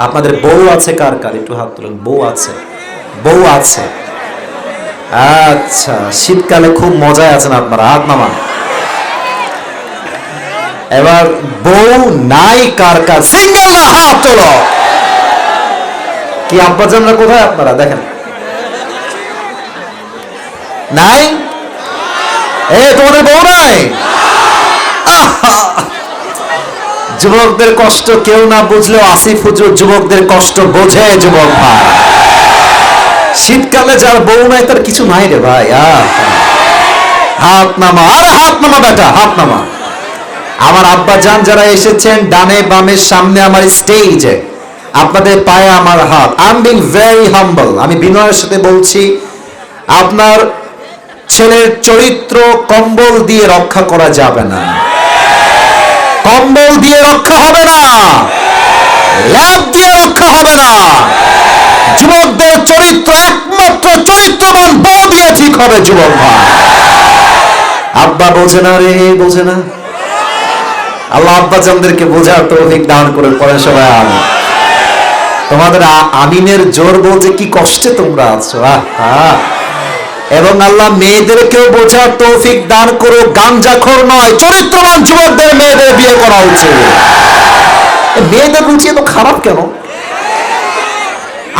আপনাদের বউ আছে কার কার? একটু হাত তুলুন। বউ আছে। বউ আছে। আচ্ছা শীতকালে খুব মজায় আছেন আপনারা। হাত নামান। এবার বউ নাই কার কার? সিঙ্গেল না হাত তোলো কি আব্বাজানরা কোথায় আপনারা? দেখেন। নাই? এ, তোমাদের বউ নাই? আহা! যুবকদের কষ্ট কেউ না বুঝলেও আসিফ হুজুর যুবকদের কষ্ট বোঝে যুবক ভাই। শীতকালে যার বউ নাই, তার কিছু নাই রে ভাই হাত নামা, আরে হাত নামা বেটা, হাত নামা। আমার আব্বা যান যারা এসেছেন, ডানে বামে, সামনে আমার স্টেজে আপনাদের পায়ে আমার হাত। I am being very humble আমি বিনয়ের সাথে বলছি, আপনার ছেলের চরিত্র কম্বল দিয়ে রক্ষা করা যাবে না। কম্বল দিয়ে রক্ষা হবে না। ল্যাব দিয়ে রক্ষা হবে না। যুবকদের চরিত্র একমাত্র চরিত্রবান বউ দিয়ে ঠিক হবে, যুবক ভাই। আব্বা বোঝে না রে বোঝে না। আল্লাহ আব্বা চান্দেরকে বোঝার তৌফিক দান করে পরে সবাই তোমাদের আমিনের জোর বলছে কি কষ্টে তোমরা আছো, আহা। এবং আল্লাহ মেয়েদেরকেও বোঝার তৌফিক দান করো গাঞ্জাখোর নয়, চরিত্রবান যুবকদের মেয়েদের বিয়ে করা উচিত। মেয়েদের রুচি এত খারাপ কেন?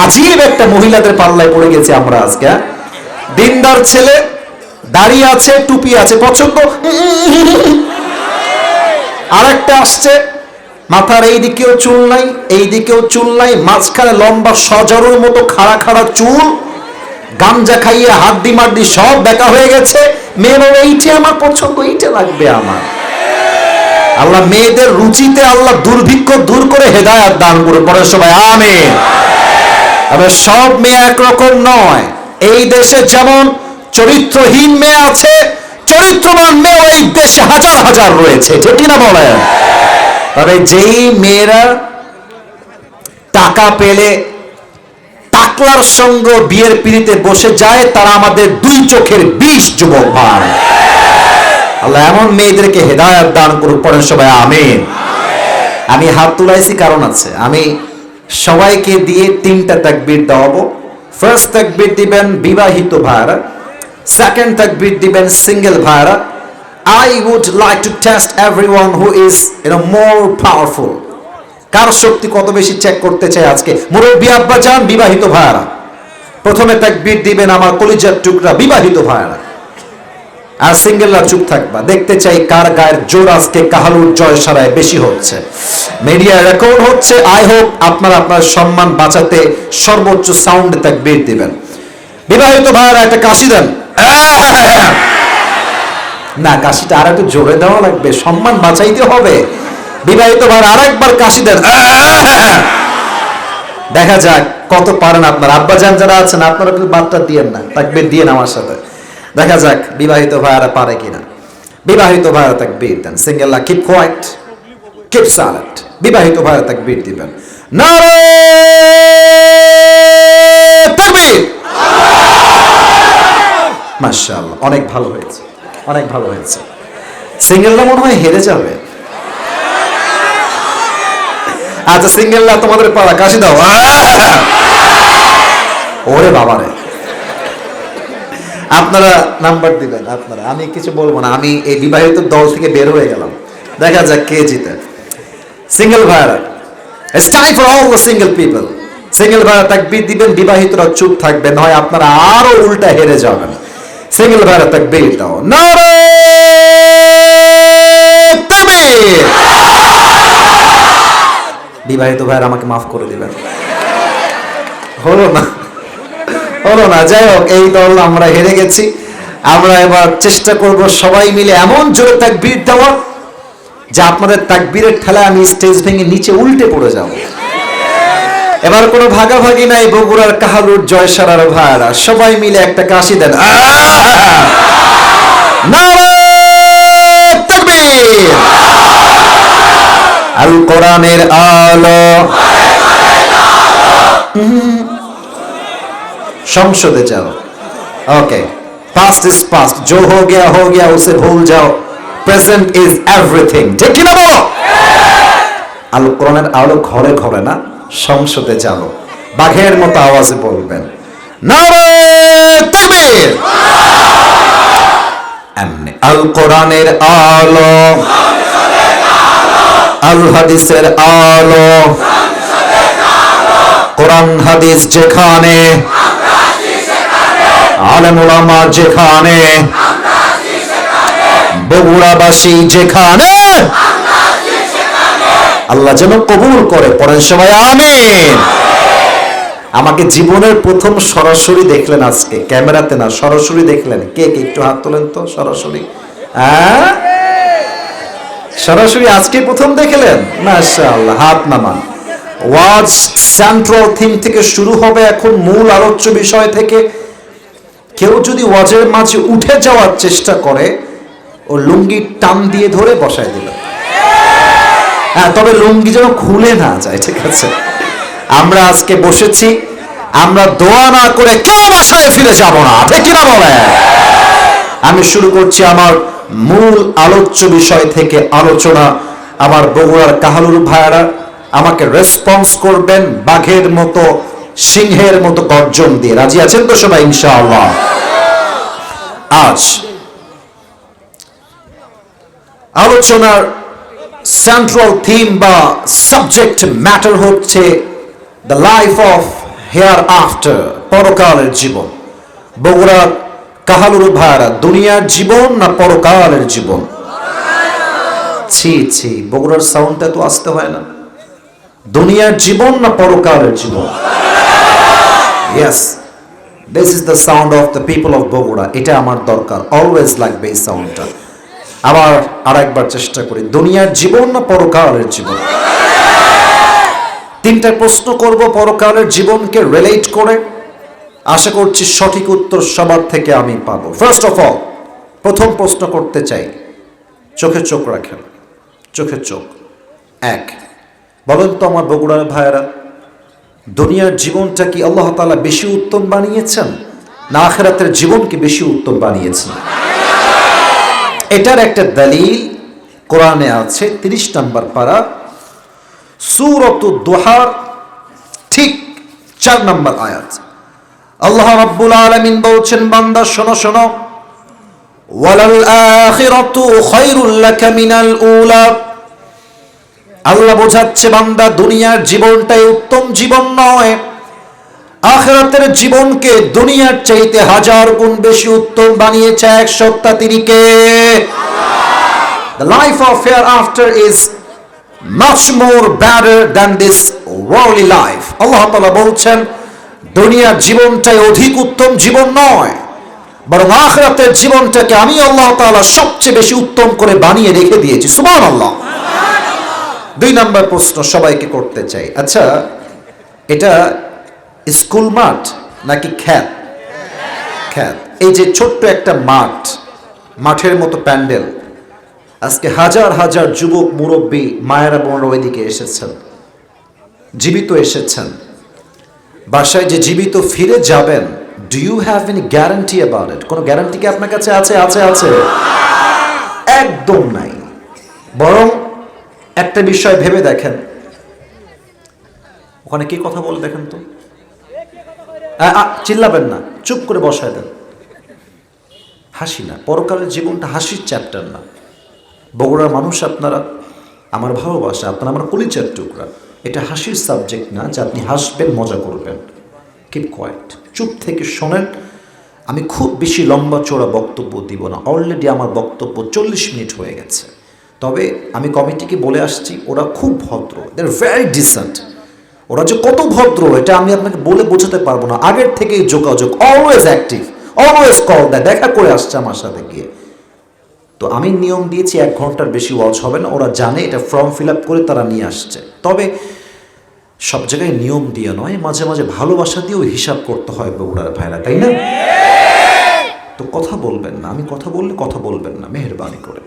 আজীব একটা মহিলাদের পাল্লায় পড়ে গেছে আমরা আজকে হ্যাঁ? দিনদার ছেলে, দাড়ি আছে, টুপি আছে, পছন্দ? আরেকটা আসছে, মাথার এই দিকেও চুল নাই, এই দিকেও চুল নাই, মাঝখানে লম্বা সজারুর মতো খাড়া খাড়া চুল। গাঞ্জা খাইয়ে হাড্ডি মাড্ডি সব দেখা হয়ে গেছে। মেয়ে বলে, এইটা আমার পছন্দ এইটা লাগবে আমার। আল্লাহ মেয়েদের রুচিতে আল্লাহ দুর্ভিক্ষ দূর করে হেদায়াত দান করে পরে সবাই, আমিন। তবে সব মেয়ে একরকম নয়। এই দেশে যেমন চরিত্রহীন মেয়ে আছে, চরিত্রবান মেয়ে এই দেশে হাজার হাজার রয়েছে। ঠিক কিনা বলেন? তবে যেই মেয়েরা টাকা পেলে টাকলার সঙ্গ বিয়ের পিড়িতে বসে যায়, তারা আমাদের দুই চোখের বিষ যুবক ভাই। আল্লাহ এমন মেয়েদেরকে হেদায়াত দান করুক, পড়েন সবাই, আমিন। আমি হাত তুলাইছি, কারণ আছে। আমি সবাইকে দিয়ে তিনটা তাকবীর দেওয়াবো। ফার্স্ট তাকবীর দিবেন বিবাহিত ভাইরা। সেকেন্ড তাকবীর দিবেন সিঙ্গেল ভাইরা। I would like to test everyone who is you know more powerful কার শক্তি কত বেশি চেক করতে চাই আজকে? মুরব্বী আব্বা যান বিবাহিত ভাইরা প্রথমে তাকবীর দিবেন আমার কলিজার টুকরা, বিবাহিত ভাইরা আর সিঙ্গেলরা চুপ থাকবা। দেখতে চাই কার গায়ের জোর আজকে কাহালুর জয় সারায় বেশি হচ্ছে। মিডিয়া রেকর্ড হচ্ছে। আই হোপ আপনারা আপনার সম্মান বাঁচাতে সর্বোচ্চ সাউন্ড তাকবীর দিবেন। বিবাহিত ভাইয়েরা, একটা কাশি দেন। না, কাশিটা আর একটু জোরে দেওয়া লাগবে। সম্মান বাঁচাইতে হবে। বিবাহিত ভাইয়ের আর একবার কাশি দেন। দেখা যাক কত পারেন আপনার। আব্বা যান, যারা আছেন, আপনারা কিন্তু বার্তা দিয়েন না, তাকবীর দিয়েন আমার সাথে। দেখা যাক বিবাহিত ভাইয়ারা পারে কিনা। বিবাহিত ভাইয়ারা তাকবীর দেন। Single keep quiet keep silent বিবাহিত ভাইয়ারা তাকবীর দিবেন। নারে তাকবীর! মাশাআল্লাহ, অনেক ভালো হয়েছে, অনেক ভালো হয়েছে। সিঙ্গেলরা মনে হয় হেরে যাবে। আচ্ছা সিঙ্গেলরা তোমাদের পাড়া, কাশি দাও। ওরে বাবারে। আপনারা নাম্বার দিবেন, আপনারা। আমি কিছু বলব না, আমি এই বিবাহিত দল থেকে বের হয়ে গেলাম। দেখা যাক কে জিতে। Single it's time for all the single people single ভাইরা তাকবীর দিবেন, বিবাহিতরা চুপ থাকবেন নয় আপনারা আরও উল্টা হেরে যাবেন। সিঙ্গেল ভাইরা তাকবীর দাও। নারে তাকবীর বিবাহিত ভাইরা আমাকে মাফ করে দিবেন। হলো না। হলো না। যাই হোক, এই দল আমরা হেরে গেছি। আমরা এবার চেষ্টা করব সবাই মিলে এমন জোরে তাকবীর দেওয়ার, যে আপনাদের তাকবীরের ঠেলায় আমি স্টেজ ভেঙে নিচে উল্টে পড়ে যাব। এবার কোনো ভাগাভাগি নাই বগুড়ার কাহালুর, জয়সারার ভাইরা সবাই মিলে একটা কাশি দেন। নারে তাকবীর! আল কোরআনের আলো। সংসদে যাও। ওকে পাস্ট ইজ পাস্ট জো হো গিয়া হো গিয়া, উসে ভুল যাও। প্রেজেন্ট ইজ এভরিথিং ঠিক কি না বলো? আল কোরআনের আলো ঘরে ঘরে না, সংসদে যাও। বাঘের মতো আওয়াজে বলবেন এমনি। আল কোরআনের আলো। আল হাদিসের আলো। কোরআন হাদিস যেখানে আলেম ওলামা যেখানে, বগুড়াবাসী যেখানে, আল্লাহ যেন কবুল করে। পরের সময় আমিন। আমাকে জীবনের প্রথম সরাসরি দেখলেন আজকে। ক্যামেরাতে না, সরাসরি দেখলেন। কে কে, একটু হাত তোলেন তো, সরাসরি। হ্যাঁ? সরাসরি আজকে প্রথম দেখলেন? মাশাআল্লাহ, হাত নামান। ওয়াজ সেন্ট্রাল থিম থেকে শুরু হবে এখন মূল আলোচ্য বিষয় থেকে। কেউ যদি ওয়াজের মাঝে উঠে যাওয়ার চেষ্টা করে, ও লুঙ্গি টান দিয়ে ধরে বসায় দিল। হ্যাঁ তবে লুঙ্গি যেন খুলে না যায়, ঠিক আছে? আমরা আজকে বসেছি, আমরা দোয়া না করে কেউ বাসায় ফিরে যাব না, ঠিক কিনা বলে আমি শুরু করছি আমার মূল আলোচ্য বিষয় থেকে আলোচনা আমার বগুড়ার কাহালুর ভাইয়ারা আমাকে রেসপন্স করবেন বাঘের মতো, সিংহের মতো গর্জন দিয়ে। রাজি আছেন তো সবাই, ইনশাআল্লাহ? আজ আলোচনার সেন্ট্রাল থিম বা সাবজেক্ট ম্যাটার হচ্ছে the life of hereafter পরকালের জীবন। বগুড়া কাহালুর ভাইয়ারা দুনিয়ার জীবন না পরকালের জীবন? ছি ছি, বগুড়ার সাউন্ডটা তো আসতে হয় না। দুনিয়ার জীবন না পরকালের জীবন? Yes this is the sound of the people of Bogura, এটা আমার দরকার অলওয়েজ লাগবে এই সাউন্ডটা আবার আরেকবার চেষ্টা করি, দুনিয়ার জীবন না পরকালের জীবন? তিনটা প্রশ্ন করব, পরকালের জীবনকে রিলেট করে। আশা করছি সঠিক উত্তর সবার থেকে আমি পাবো। ফার্স্ট অফ অল প্রথম প্রশ্ন করতে চাই। চোখে চোখ রাখেন। চোখে চোখ। এক, বলেন তো আমার বগুড়ার ভাইয়েরা, দুনিয়ার জীবনটা কি আল্লাহ তাআলা বেশি উত্তম বানিয়েছেন? না আখেরাতের জীবনকে বেশি উত্তম বানিয়েছেন? এটার একটা দলিল কোরআনে আছে, তিরিশ নম্বর পারা। সুরত দোহার, ঠিক চার নম্বর আয়াত। আল্লাহ রাব্বুল আলামিন বলছেন, বান্দা, শোনো শোনো। ওয়ালাল আখিরাতু খায়রুল লাকা মিনাল উলা। আল্লাহ বোঝাচ্ছে, বান্দা, দুনিয়ার জীবনটাই উত্তম জীবন নয়। আখেরাতের জীবনকে দুনিয়ার চাইতে হাজার গুণ বেশি উত্তম বানিয়েছে এক সত্তাতিরিকে The life of hereafter is much more better than this worldly life. আল্লাহ তাআলা বলছেন দুনিয়ার জীবনটাই অধিক উত্তম জীবন নয়, বরং আখরাতের জীবনটাকে আমি আল্লাহ তাআলা সবচেয়ে বেশি উত্তম করে বানিয়ে রেখে দিয়েছি। সুবহানাল্লাহ। দুই নম্বর প্রশ্ন সবাইকে করতে চাই। আচ্ছা এটা স্কুল মাঠ নাকি খ্যাত? খ্যাত। এই যে ছোট্ট একটা মাঠ, মাঠের মতো প্যান্ডেল, আজকে হাজার হাজার যুবক মুরব্বী মায়েরা বোনরা ওইদিকে এসেছেন, জীবিত এসেছেন। বাসায় যে জীবিত ফিরে যাবেন do you have any guarantee about it কোনো গ্যারান্টি কি আপনার কাছে আছে? আছে আছে। একদম নাই। বরং একটা বিষয় ভেবে দেখেন। ওখানে কে কথা বলে দেখেন তো? চিল্লাবেন না। চুপ করে বসায় দেন। হাসি না। পরকালের জীবনটা হাসির চ্যাপ্টার না। বগুড়ার মানুষ আপনারা, আমার ভালোবাসা, আপনারা আমার কলিচার টুকরা। এটা হাসির সাবজেক্ট না, যে আপনি হাসবেন, মজা করবেন। কিপ কোয়াইট চুপ থেকে শোনেন। আমি খুব বেশি লম্বা চোরা বক্তব্য দিব না। অলরেডি আমার বক্তব্য চল্লিশ মিনিট হয়ে গেছে। তবে আমি কমিটিকে বলে আসছি, ওরা খুব ভদ্র। দে ভেরি ডিসেন্ট ওরা যে কত ভদ্র, এটা আমি আপনাকে বলে বোঝাতে পারব না। আগের থেকেই যোগাযোগ অলওয়েজ অ্যাক্টিভ অলওয়েজ কল দেয় দেখা করে আসছে আমার সাথে গিয়ে। তো আমি নিয়ম দিয়েছি এক ঘণ্টার বেশি ওয়াচ হবে না ওরা জানে এটা ফর্ম ফিল আপ করে তারা নিয়ে আসছে। তবে সব জায়গায় নিয়ম দিয়ে নয় মাঝে মাঝে ভালোবাসা দিয়েও হিসাব করতে হয় বগুড়ার ভাইরা তাই না? তো কথা বলবেন না আমি কথা বললে কথা বলবেন না মেহরবানি করে।